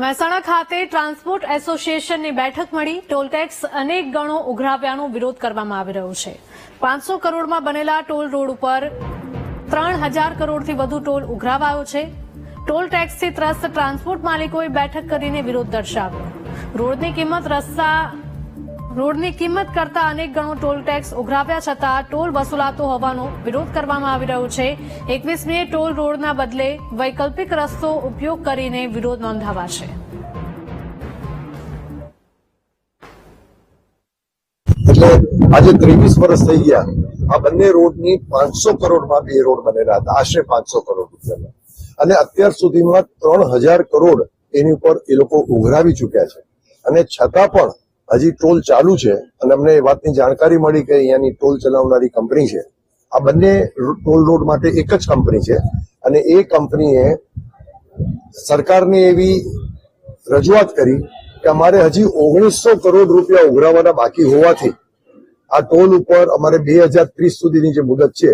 મહેસાણા ખાતે ટ્રાન્સપોર્ટ એસોસિએશનની બેઠક મળી. ટોલ ટેક્સ અનેક ગણો ઉઘરાવ્યાનો વિરોધ કરવામાં આવી રહ્યો છે. પાંચસો કરોડમાં બનેલા ટોલ રોડ ઉપર ત્રણ હજાર કરોડથી વધુ ટોલ ઉઘરાવાયો છે. ટોલ ટેક્સથી ત્રસ્ત ટ્રાન્સપોર્ટ માલિકોએ બેઠક કરીને વિરોધ દર્શાવ્યો. રોડની કિંમત રસ્તા રોડની કિંમત કરતા અનેક ગણો ટોલ ટેક્સ ઉઘરાવ્યા છતાં ટોલ વસૂલાતો હોવાનો વિરોધ કરવામાં આવી રહ્યો છે. એકવીસમીએ ટોલ રોડના બદલે વૈકલ્પિક રસ્તો ઉપયોગ કરીને વિરોધ નોંધાવાશે આજે ત્રેવીસ વર્ષ થઈ ગયા. આ બંને રોડની પાંચસો કરોડમાં બે રોડ બનેલા હતા. આશરે પાંચસો કરોડ રૂપિયા અને અત્યાર સુધીમાં ત્રણ હજાર કરોડ એની ઉપર એ લોકો ઉઘરાવી ચુક્યા છે. અને છતાં પણ હજી ટોલ ચાલુ છે અને અમને એ વાતની જાણકારી મળી કે અહીંયાની ટોલ ચલાવનારી કંપની છે. આ બંને ટોલ રોડ માટે એક જ કંપની છે અને એ કંપનીએ સરકારને એવી રજૂઆત કરી કે અમારે હજી ઓગણીસો કરોડ રૂપિયા ઉઘરાવવાના બાકી હોવાથી આ ટોલ ઉપર અમારે બે હજાર ત્રીસ સુધીની જે મુદત છે,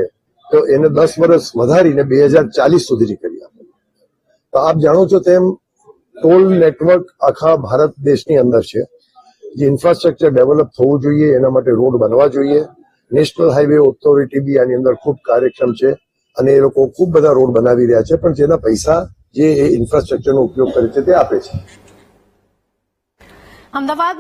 તો એને દસ વર્ષ વધારીને બે હજાર ચાલીસ સુધીની કરી આપે. તો આપ જાણો છો તેમ ટોલ નેટવર્ક આખા ભારત દેશની અંદર છે. જે ઇન્ફ્રાસ્ટ્રક્ચર ડેવલપ થવું જોઈએ, એના માટે રોડ બનવા જોઈએ. નેશનલ હાઈવે ઓથોરિટી બી આની અંદર ખૂબ કાર્યક્ષમ છે અને એ લોકો ખૂબ બધા રોડ બનાવી રહ્યા છે, પણ જેના પૈસા જે એ ઇન્ફ્રાસ્ટ્રક્ચરનો ઉપયોગ કરે છે તે આપે છે. અમદાવાદ